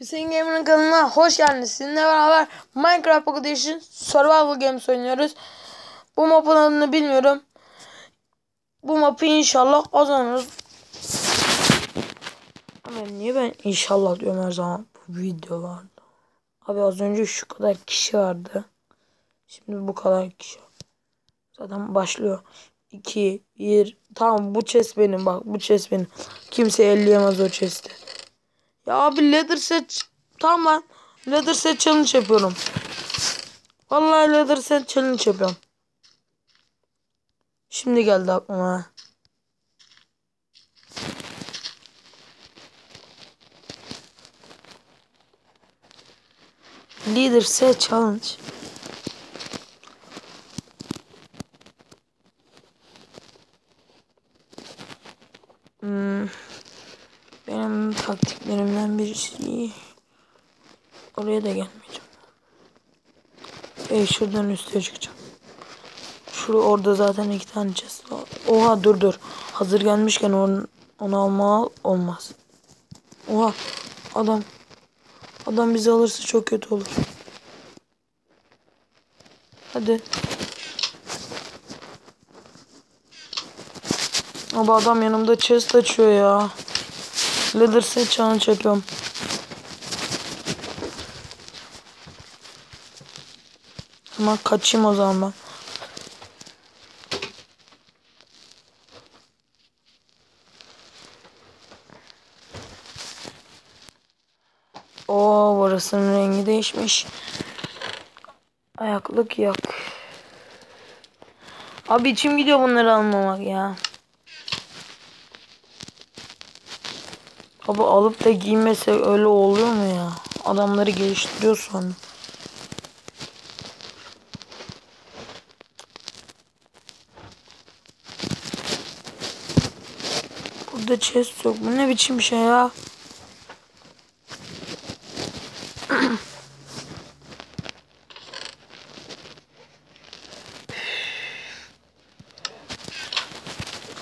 Hüseyin Gamer'ın kanalına hoş geldiniz. Sizinle beraber Minecraft Pocket Edition Survival Games oynuyoruz. Bu mapın adını bilmiyorum. Bu mapı inşallah kazanırız. Ama niye ben inşallah diyorum her zaman bu videolarda. Abi az önce şu kadar kişi vardı. Şimdi bu kadar kişi. Zaten başlıyor. 2, 1. Tamam bu chest benim bak bu chest benim. Kimse elleyemez o chest'i. Ya abi leather set tamam ben leather set challenge yapıyorum. Vallahi leather set challenge yapıyorum. Şimdi geldi aklıma. Leader set challenge. Hmm. Benim taktiklerimden birisi oraya da gelmeyeceğim. Şuradan üstüne çıkacağım. Şurada orada zaten iki tane chest var. Oha dur dur. Hazır gelmişken onu, onu alma olmaz. Oha adam adam bizi alırsa çok kötü olur. Hadi. Abi adam yanımda chest açıyor ya. Leather set challenge yapıyorum. Ama kaçayım o zaman ben. Oo burasının rengi değişmiş. Ayaklık yok. Abi içim gidiyor bunları almamak ya. Abi alıp da giymese öyle oluyor mu ya? Adamları geliştiriyor sonra. Burada chest yok. Bu ne biçim şey ya?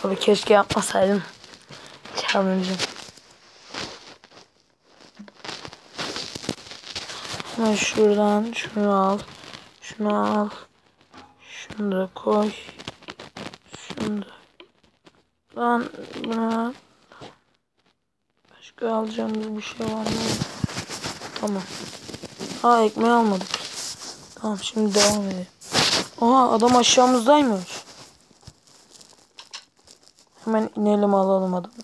Abi keşke yapmasaydım. Challenge'ım. Hemen şuradan şunu al. Şunu al. Şunu da koy. Lan buna başka alacağımız bir şey var mı? Tamam. Ha ekmeği almadık. Tamam şimdi devam edelim. Oha adam aşağımızdaymış. Hemen inelim alalım adamı.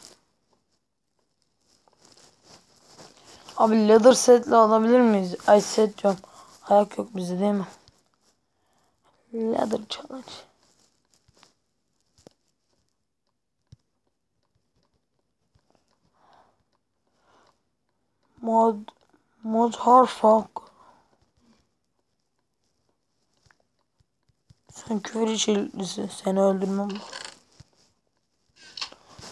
Abi leather setle alabilir miyiz? Ay set diyorum. Ayak yok bizde değil mi? Leather challenge. Mod mod harfak. Sen küfür içeriklisin. Seni öldürmem.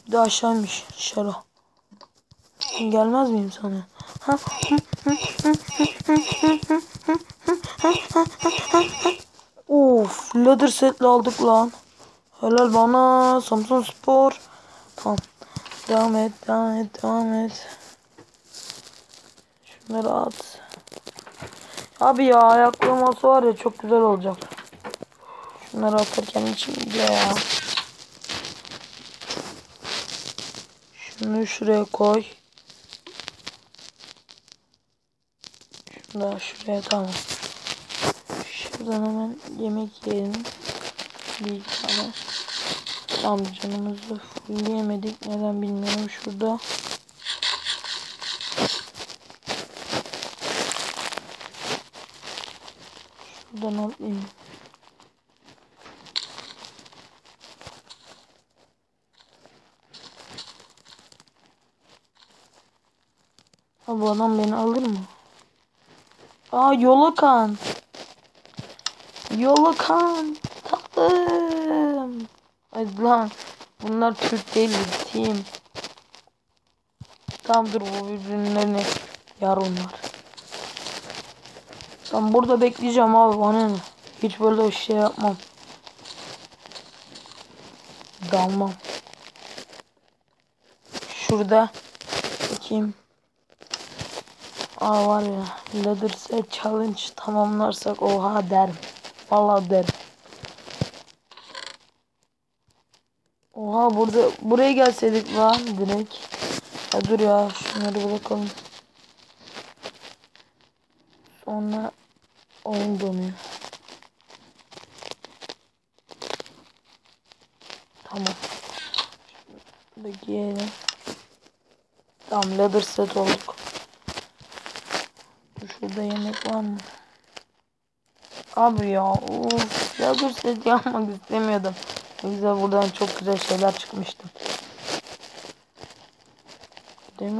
Bir de aşağıymış. Şara. Gelmez miyim sana? Of, leather setle aldık lan. Helal bana. Samsun Spor. Tamam. Devam et, devam et, devam et. Şunları at. Abi ya ayaklığım olsa var ya çok güzel olacak. Şunları atarken içim ya. Şunu şuraya koy. Şunu şuraya tamam. Şuradan hemen yemek yiyelim. Bir tane. Tamam canımızı fullleyemedik. Neden bilmiyorum. Şurada. Şuradan atlayayım. Bu adam beni alır mı? Aa Yolakan. Yolakan. Tatlım. Ay lan. Bunlar Türk değil team. Tamam dur bu birbirlerini yar onlar. Ben burada bekleyeceğim abi bana ne? Hiç böyle bir şey yapmam. Dalmam. Şurada. Bakayım. Aa var ya Set Challenge tamamlarsak oha derim. Vallahi derim. Oha burada buraya gelseydik lan direkt. Ya dur ya şunları bırakalım. Sonra oyun donuyor. Tamam. Şunu da giyelim. Tamam leather set olduk. Şurada yemek var mı? Abi ya of leather set yapmak istemiyordum. Güzel buradan çok güzel şeyler çıkmıştı. Değil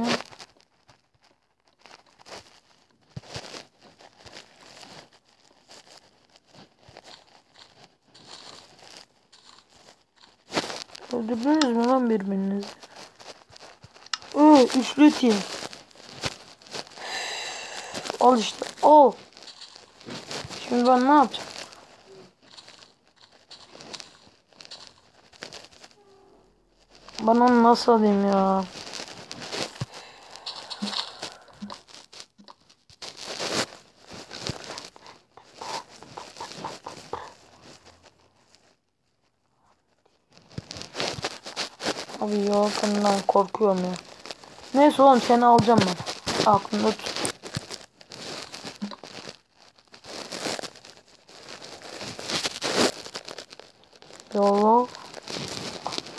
Öldürdünüz mü lan birbirinizi? Oo, üçlü team. Al işte. Al. Şimdi ben ne yapacağım? Ben onu nasıl alayım ya? Yakından korkuyorum ya. Neyse oğlum seni alacağım ben. Aklında tut. Yolo.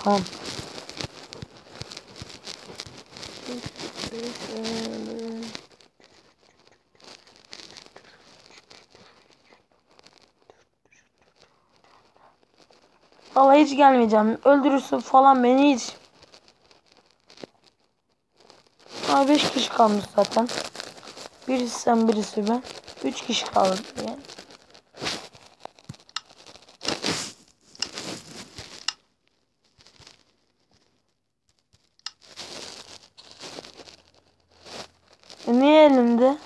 Tamam. Vallahi hiç gelmeyeceğim. Öldürürsün falan beni hiç. Aa 5 kişi kalmış zaten. Birisi sen birisi ben. 3 kişi kaldı yani. E niye elinde?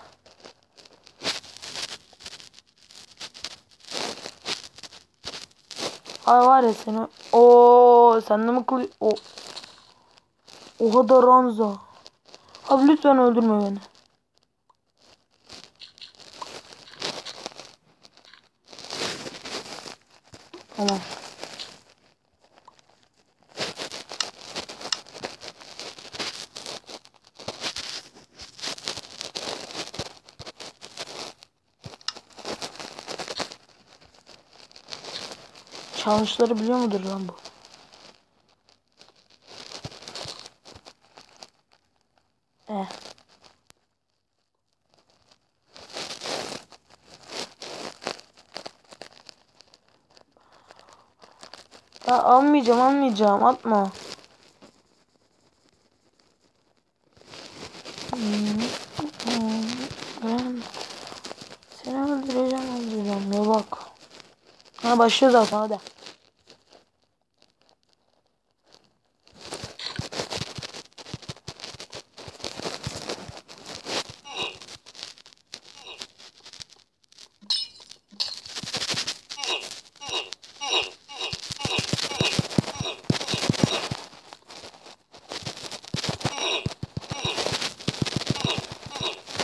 Ay var ya seni. Oo sen de mi kılı... O. Oha da Ranza. Abi lütfen öldürme beni. Tamam. Challenge'ları biliyor mudur lan bu? Ya almayacağım almayacağım atma. Ben seni öldüreceğim öldüreceğim ya bak. Ha başlıyor zaten hadi.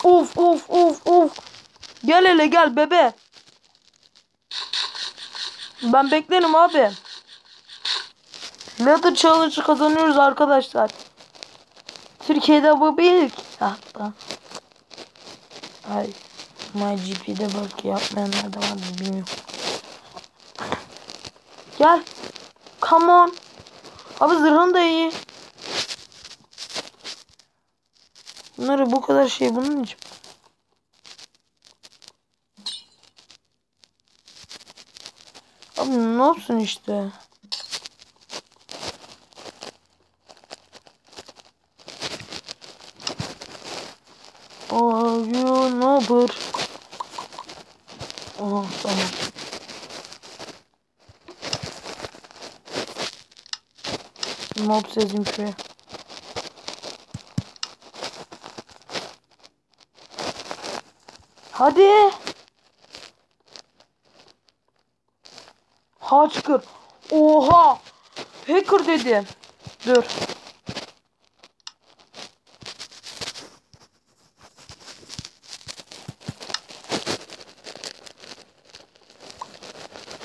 Of of of of. Gel hele gel bebe. Ben beklerim abi. Ladder Challenge kazanıyoruz arkadaşlar. Türkiye'de bu ilk. Hatta. Ay. MyGP'de belki yapmayanlar da vardır bilmiyorum. Gel. Come on. Abi zırhın da iyi. Bunları bu kadar şey bunun için. Abi ne olsun işte. Are you neighbor? Aha tamam. Mob yazayım şuraya. Hadi. Hacker. Oha. Hacker dedim. Dur.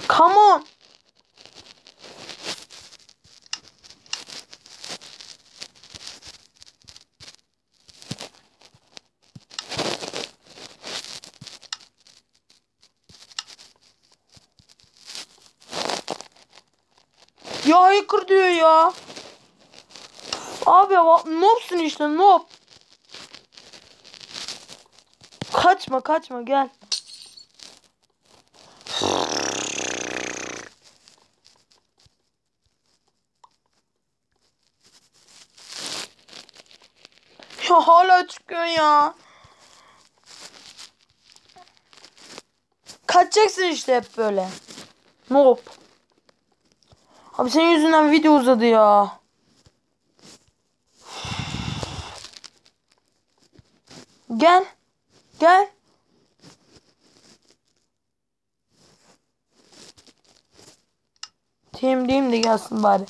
Come on. Ya hacker diyor ya. Abi noobsun işte noob. Kaçma kaçma gel. Ya hala çıkıyor ya. Kaçacaksın işte hep böyle. Noob. Abi senin yüzünden video uzadı ya. Gel. Gel. Team diyeyim de gelsin bari.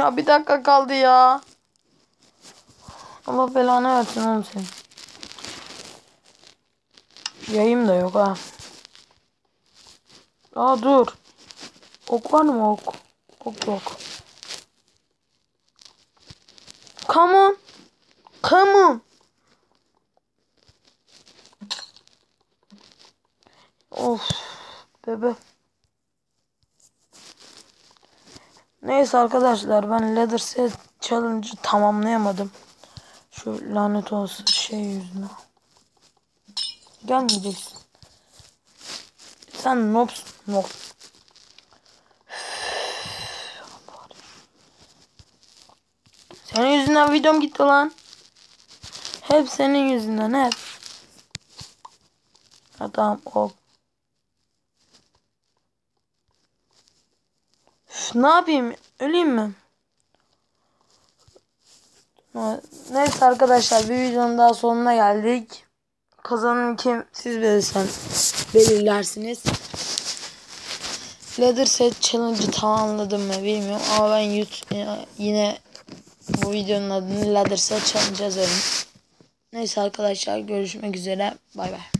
Ya bir dakika kaldı ya. Allah belanı versin oğlum senin. Yayım da yok ha. Aa dur. Ok var mı ok? Ok yok. Come on. Come on. Of. Bebe. Neyse arkadaşlar ben Leather Set Challenge'ı tamamlayamadım. Şu lanet olsun şey yüzüne. Gelmeyeceksin. Sen noobsun. Noob. Senin yüzünden videom gitti lan. Hep senin yüzünden hep. Ha tamam ok. Ne yapayım? Öleyim mi? Neyse arkadaşlar bir videonun daha sonuna geldik. Kazanan kim siz belirsen, belirlersiniz. Leather Set Challenge'ı tamamladım mı bilmiyorum ama ben YouTube, yine bu videonun adını Leather Set Challenge yazarım. Neyse arkadaşlar görüşmek üzere. Bay bay.